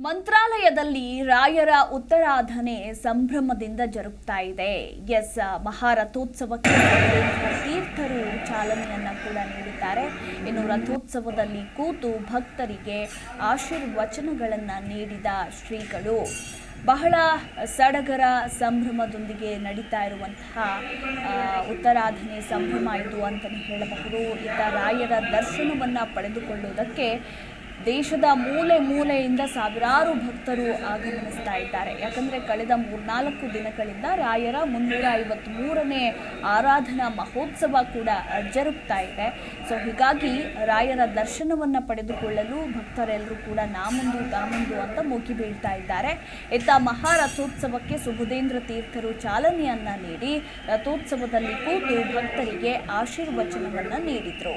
ಮಂತ್ರಾಲಯದಲ್ಲಿ ರಾಯರ ಉತ್ತರಾಧನೆ ಸಂಭ್ರಮದಿಂದ ಜರುಗ್ತಾ ಇದೆ. ಎಸ್, ಮಹಾರಥೋತ್ಸವಕ್ಕೆ ತೀರ್ಥರು ಚಾಲನೆಯನ್ನ ಕೂಡ ನೀಡಿದ್ದಾರೆ. ಇನ್ನು ರಥೋತ್ಸವದಲ್ಲಿ ಕೂತು ಭಕ್ತರಿಗೆ ಆಶೀರ್ವಚನಗಳನ್ನ ನೀಡಿದ ಶ್ರೀಗಳು. ಬಹಳ ಸಡಗರ ಸಂಭ್ರಮದೊಂದಿಗೆ ನಡೀತಾ ಇರುವಂತಹ ಉತ್ತರಾಧನೆ ಸಂಭ್ರಮ ಇದು ಅಂತಲೇ ಹೇಳಬಹುದು. ಇತ್ತ ರಾಯರ ದರ್ಶನವನ್ನು ಪಡೆದುಕೊಳ್ಳುವುದಕ್ಕೆ ದೇಶದ ಮೂಲೆ ಮೂಲೆಯಿಂದ ಸಾವಿರಾರು ಭಕ್ತರು ಆಗಮನಿಸ್ತಾ ಇದ್ದಾರೆ. ಯಾಕಂದರೆ ಕಳೆದ ಮೂರ್ನಾಲ್ಕು ದಿನಗಳಿಂದ ರಾಯರ ಮುನ್ನೂರ ಐವತ್ಮೂರನೇ ಆರಾಧನಾ ಮಹೋತ್ಸವ ಕೂಡ ಜರುಗ್ತಾ ಇದೆ. ಸೊ ಹೀಗಾಗಿ ರಾಯರ ದರ್ಶನವನ್ನು ಪಡೆದುಕೊಳ್ಳಲು ಭಕ್ತರೆಲ್ಲರೂ ಕೂಡ ನಾಮುಂದು ತಾಮುಂದು ಅಂತ ಮುಗಿ ಬೀಳ್ತಾ ಇದ್ದಾರೆ. ಇತ್ತ ಮಹಾರಥೋತ್ಸವಕ್ಕೆ ಸುಬುಧೇಂದ್ರ ತೀರ್ಥರು ಚಾಲನೆಯನ್ನು ನೀಡಿ, ರಥೋತ್ಸವದಲ್ಲಿ ಕೂತು ಭಕ್ತರಿಗೆ ಆಶೀರ್ವಚನವನ್ನು ನೀಡಿದ್ರು.